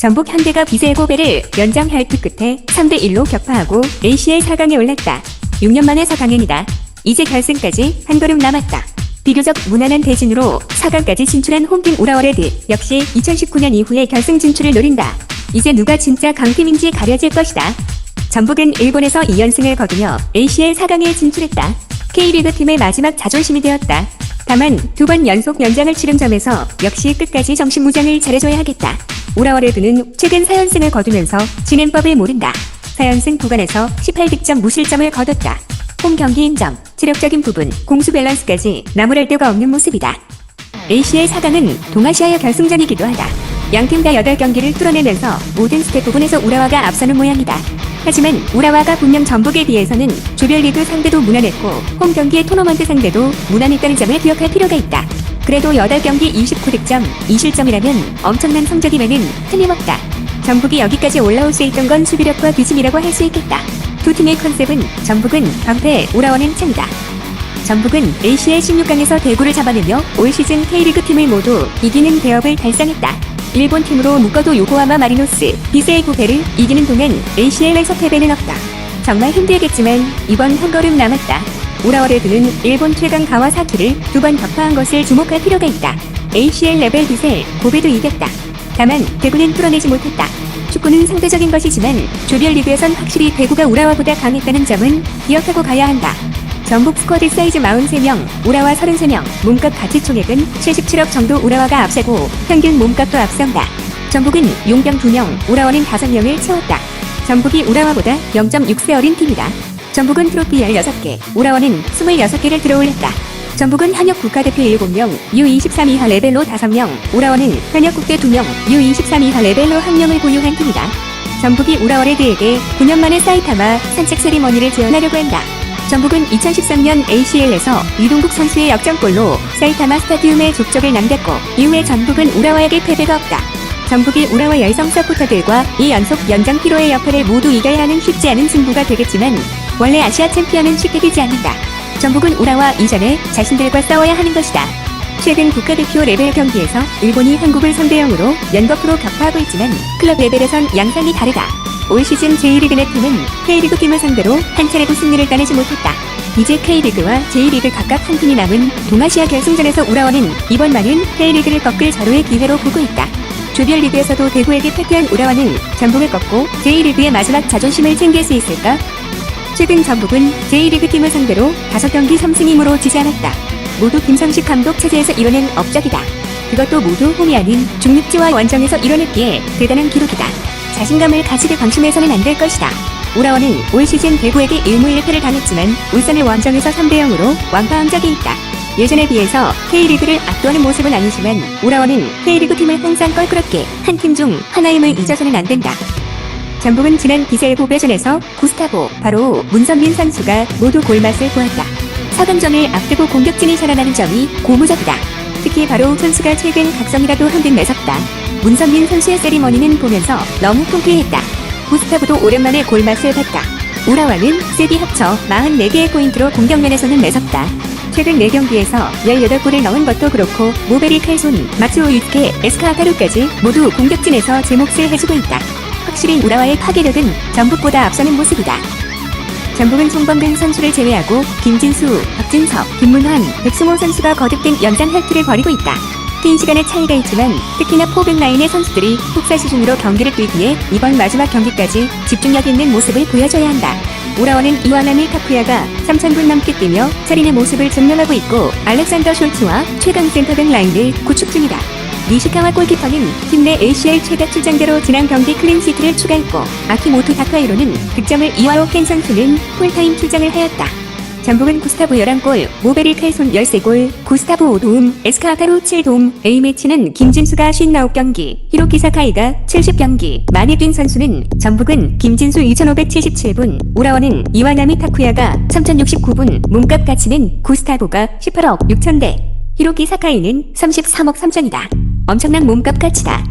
전북 현대가 비세 고배를 연장 혈투 끝에 3대1로 격파하고 ACL 4강에 올랐다. 6년 만의 4강행이다. 이제 결승까지 한 걸음 남았다. 비교적 무난한 대진으로 4강까지 진출한 홈팀 우라워레드 역시 2019년 이후에 결승 진출을 노린다. 이제 누가 진짜 강팀인지 가려질 것이다. 전북은 일본에서 2연승을 거두며 ACL 4강에 진출했다. K리그 팀의 마지막 자존심이 되었다. 다만 두 번 연속 연장을 치른 점에서 역시 끝까지 정신무장을 잘해줘야 하겠다. 우라워레드는 최근 4연승을 거두면서 진행법을 모른다. 4연승 구간에서 18득점 무실점을 거뒀다. 홈 경기 인정, 체력적인 부분, 공수 밸런스까지 나무랄 데가 없는 모습이다. ACL 4강은 동아시아의 결승전이기도 하다. 양팀 다 8경기를 뚫어내면서 모든 스텝 부분에서 우라와가 앞서는 모양이다. 하지만 우라와가 분명 전북에 비해서는 조별리그 상대도 무난했고 홈 경기의 토너먼트 상대도 무난했다는 점을 기억할 필요가 있다. 그래도 8경기 29득점, 2실점이라면 엄청난 성적임에는 틀림없다. 전북이 여기까지 올라올 수 있던 건 수비력과 뒤심이라고 할 수 있겠다. 두 팀의 컨셉은 전북은 방패, 우라와는 창이다. 전북은 ACL 16강에서 대구를 잡아내며 올 시즌 K리그 팀을 모두 이기는 대업을 달성했다. 일본 팀으로 묶어도 요코하마 마리노스, 비세이 구페를 이기는 동안 ACL에서 패배는 없다. 정말 힘들겠지만 이번 한 걸음 남았다. 우라워레드는 일본 최강 가와사키를 두 번 격파한 것을 주목할 필요가 있다. ACL 레벨 비세 고베도 이겼다. 다만 대구는 뚫어내지 못했다. 축구는 상대적인 것이지만 조별리그에선 확실히 대구가 우라와보다 강했다는 점은 기억하고 가야 한다. 전북 스쿼드 사이즈 43명, 우라와 33명, 몸값 가치 총액은 77억 정도 우라와가 앞서고 평균 몸값도 앞선다. 전북은 용병 2명, 우라와는 5명을 채웠다. 전북이 우라와보다 0.6세 어린 팀이다. 전북은 트로피 16개, 우라와는 26개를 들어올렸다. 전북은 현역 국가대표 7명, U23 이하 레벨로 5명, 우라와는 현역 국대 2명, U23 이하 레벨로 1명을 보유한 팀이다. 전북이 우라워레드에게 9년 만에 사이타마 산책 세리머니를 지원하려고 한다. 전북은 2013년 ACL에서 이동국 선수의 역전골로 사이타마 스타디움에 족적을 남겼고 이후에 전북은 우라와에게 패배가 없다. 전북이 우라와 열성 서포터들과 이 연속 연장 피로의 역할을 모두 이겨야 하는 쉽지 않은 승부가 되겠지만 원래 아시아 챔피언은 쉽게 되지 않는다. 전북은 우라와 이전에 자신들과 싸워야 하는 것이다. 최근 국가대표 레벨 경기에서 일본이 한국을 3대0으로 연거푸로 격파하고 있지만 클럽 레벨에선 양상이 다르다. 올 시즌 J리그 내 팀은 K리그 팀을 상대로 한 차례도 승리를 따내지 못했다. 이제 K리그와 J리그 각각 한 팀이 남은 동아시아 결승전에서 우라와는 이번만은 K리그를 꺾을 절호의 기회로 보고 있다. 조별리그에서도 대구에게 패배한 우라와는 전북을 꺾고 J리그의 마지막 자존심을 챙길 수 있을까? 최근 전북은 J리그 팀을 상대로 5경기 3승임으로 지지 않았다. 모두 김상식 감독 체제에서 이뤄낸 업적이다. 그것도 모두 홈이 아닌 중립지와 원정에서 이뤄냈기에 대단한 기록이다. 자신감을 가지게 방심해서는 안 될 것이다. 우라원은 올 시즌 대구에게 1무 1패를 당했지만 울산의 원정에서 3대0으로 완파한 적이 있다. 예전에 비해서 K리그를 압도하는 모습은 아니지만 우라원은 K리그 팀을 항상 껄끄럽게 한 팀 중 하나임을 잊어서는 안 된다. 전북은 지난 비셀 고배전에서 구스타보, 바로 문선민 선수가 모두 골맛을 보았다. 4강전을 앞두고 공격진이 살아나는 점이 고무적이다. 특히 바로 선수가 최근 각성이라도 한듯 매섭다. 문선민 선수의 세리머니는 보면서 너무 통쾌했다. 구스타브도 오랜만에 골맛을 봤다. 우라와는 세비 합쳐 44개의 포인트로 공격면에서는 매섭다. 최근 4경기에서 18골을 넣은 것도 그렇고 모베리 칼손, 마츠오 유케, 에스카하타루까지 모두 공격진에서 제 몫을 해주고 있다. 확실히 우라와의 파괴력은 전북보다 앞서는 모습이다. 전북은 송범근 선수를 제외하고 김진수, 박진석, 김문환, 백승호 선수가 거듭된 연장 혈투를 벌이고 있다. 뛴 시간의 차이가 있지만 특히나 포백 라인의 선수들이 폭사 수준으로 경기를 뛰기에 이번 마지막 경기까지 집중력 있는 모습을 보여줘야 한다. 우라원은 이와나미 타쿠야가 3,000분 넘게 뛰며 차린의 모습을 증명하고 있고 알렉산더 숄츠와 최강 센터백 라인을 구축 중이다. 니시카와 골키퍼는 팀내 ACL 최다 출장대로 지난 경기 클린시트를 추가했고 아키모토 다카이로는 득점을 이와로 켄 선수는 풀타임 출장을 하였다. 전북은 구스타브 11골, 모베리 칼손 13골, 구스타브 5도움, 에스카하타루 7도움, A매치는 김진수가 59경기, 히로키 사카이가 70경기, 많이 뛴 선수는 전북은 김진수 2577분, 우라원은 이와나미 타쿠야가 3069분, 몸값 가치는 구스타브가 18억 6천대, 히로키 사카이는 33억 3천이다. 엄청난 몸값 가치다.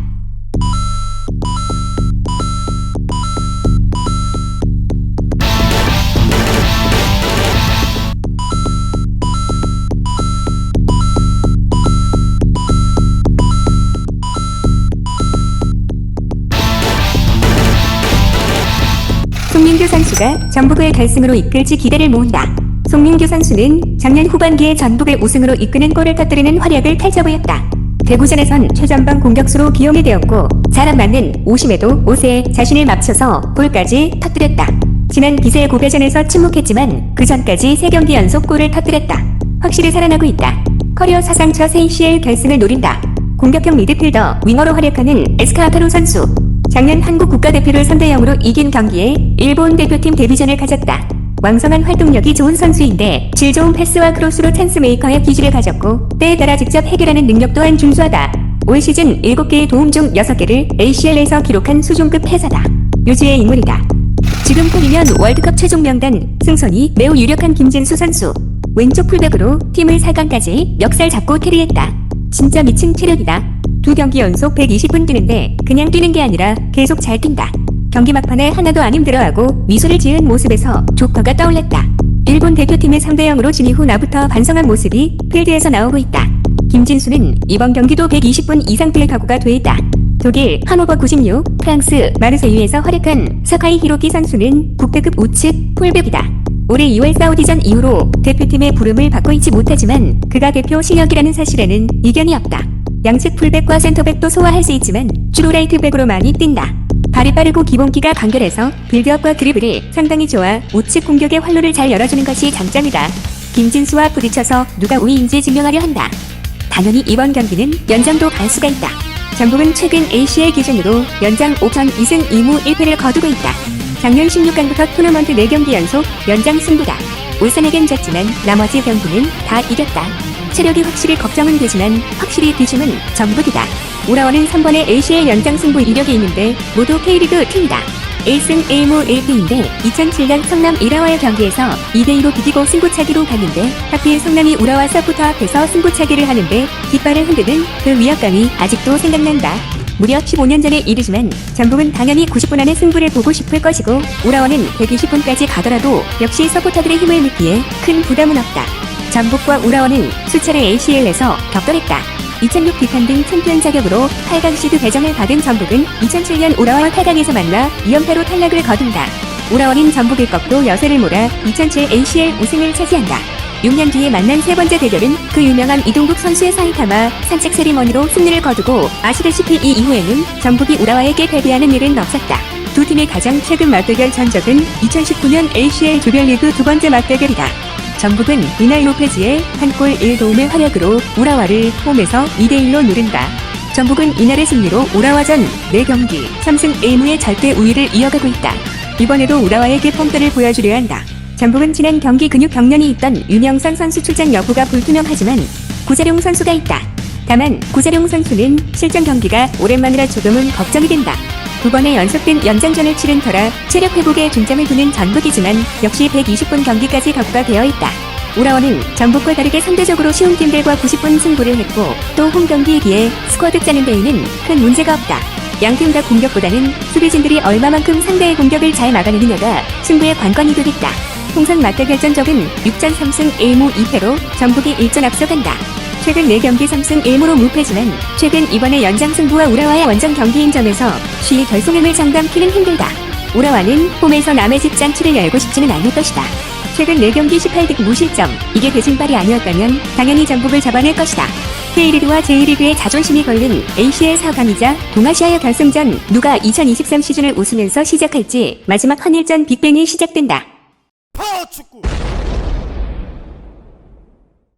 송민규 선수가 전북을 결승으로 이끌지 기대를 모은다. 송민규 선수는 작년 후반기에 전북을 우승으로 이끄는 골을 터뜨리는 활약을 펼쳐보였다. 대구전에선 최전방 공격수로 기용이 되었고 잘 안 맞는 오심에도 옷에 자신을 맞춰서 골까지 터뜨렸다. 지난 기세 고배전에서 침묵했지만 그 전까지 3경기 연속 골을 터뜨렸다. 확실히 살아나고 있다. 커리어 사상 첫 ACL 결승을 노린다. 공격형 미드필더 윙어로 활약하는 에스카아타로 선수. 작년 한국 국가대표를 3대 0으로 이긴 경기에 일본 대표팀 데뷔전을 가졌다. 왕성한 활동력이 좋은 선수인데 질 좋은 패스와 크로스로 찬스 메이커의 기질을 가졌고 때에 따라 직접 해결하는 능력 또한 준수하다. 올 시즌 7개의 도움 중 6개를 ACL에서 기록한 수준급 패사다. 요지의 인물이다. 지금 풀리면 월드컵 최종 명단 승선이 매우 유력한 김진수 선수. 왼쪽 풀백으로 팀을 4강까지 멱살 잡고 캐리했다. 진짜 미친 체력이다. 두 경기 연속 120분 뛰는데 그냥 뛰는 게 아니라 계속 잘 뛴다. 경기 막판에 하나도 안 힘들어하고 미소를 지은 모습에서 조커가 떠올랐다. 일본 대표팀의 3대 0으로 진 이후 나부터 반성한 모습이 필드에서 나오고 있다. 김진수는 이번 경기도 120분 이상 뛸 각오가 돼 있다. 독일 하노버 96, 프랑스 마르세유에서 활약한 사카이 히로키 선수는 국대급 우측 풀백이다. 올해 2월 사우디전 이후로 대표팀의 부름을 받고 있지 못하지만 그가 대표 실력이라는 사실에는 이견이 없다. 양측 풀백과 센터백도 소화할 수 있지만 주로 라이트백으로 많이 뛴다. 발이 빠르고 기본기가 간결해서 빌드업과 드리블이 상당히 좋아 우측 공격의 활로를 잘 열어주는 것이 장점이다. 김진수와 부딪혀서 누가 우위인지 증명하려 한다. 당연히 이번 경기는 연장도 갈 수가 있다. 전북은 최근 ACL 기준으로 연장 5전 2승 2무 1패를 거두고 있다. 작년 16강부터 토너먼트 4경기 연속 연장 승부다. 울산에겐 졌지만 나머지 경기는 다 이겼다. 체력이 확실히 걱정은 되지만 확실히 뒤심은 전북이다. 우라원은 3번의 ACL 연장 승부 이력이 있는데 모두 K리그 팀이다. 1승 1무 1패인데 2007년 성남 이라와의 경기에서 2대2로 비기고 승부차기로 갔는데 하필 성남이 우라와 서포터 앞에서 승부차기를 하는데 깃발을 흔드는 그 위압감이 아직도 생각난다. 무려 15년 전의 일이지만 전북은 당연히 90분 안에 승부를 보고 싶을 것이고 우라원은 120분까지 가더라도 역시 서포터들의 힘을 믿기에 큰 부담은 없다. 전북과 우라원은 수차례 ACL에서 격돌했다. 2006 디펜딩 챔피언 자격으로 8강 시드 배정을 받은 전북은 2007년 우라와 8강에서 만나 2연패로 탈락을 거둔다. 우라원인 전북의 꺾고 여세를 몰아 2007 ACL 우승을 차지한다. 6년 뒤에 만난 세 번째 대결은 그 유명한 이동국 선수의 사이타마 산책 세리머니로 승리를 거두고 아시다시피 이 이후에는 전북이 우라와에게 패배하는 일은 없었다. 두 팀의 가장 최근 맞대결 전적은 2019년 ACL 조별리그 두 번째 맞대결이다. 전북은 이날 로페즈의 한 골 1도움의 활약으로 우라와를 홈에서 2대1로 누른다. 전북은 이날의 승리로 우라와전 4경기 3승 1무의 절대 우위를 이어가고 있다. 이번에도 우라와에게 폼들을 보여주려 한다. 전북은 지난 경기 근육 경련이 있던 윤영선 선수 출장 여부가 불투명하지만 구자룡 선수가 있다. 다만 구자룡 선수는 실전 경기가 오랜만이라 조금은 걱정이 된다. 두 번의 연속된 연장전을 치른 터라 체력 회복에 중점을 두는 전북이지만 역시 120분 경기까지 격과되어 있다. 우라원은 전북과 다르게 상대적으로 쉬운 팀들과 90분 승부를 했고 또 홈 경기이기에 스쿼드 짜는 데에는 큰 문제가 없다. 양팀 다 공격보다는 수비진들이 얼마만큼 상대의 공격을 잘 막아내느냐가 승부의 관건이 되겠다. 통상 맞대결전 적은 6전 3승 1무 2패로 전북이 1전 앞서간다. 최근 4경기 3승 1무로 무패지만 최근 이번에 연장 승부와 우라와의 원정 경기인 점에서 쉬 결승행을 장담키는 힘들다. 우라와는 홈에서 남의 집 잔치를 열고 싶지는 않을 것이다. 최근 4경기 18득 무실점, 이게 대진발이 아니었다면 당연히 전북을 잡아낼 것이다. K리그와 J리그의 자존심이 걸린 ACL 4강이자 동아시아의 결승전 누가 2023 시즌을 웃으면서 시작할지 마지막 한일전 빅뱅이 시작된다. 파워 축구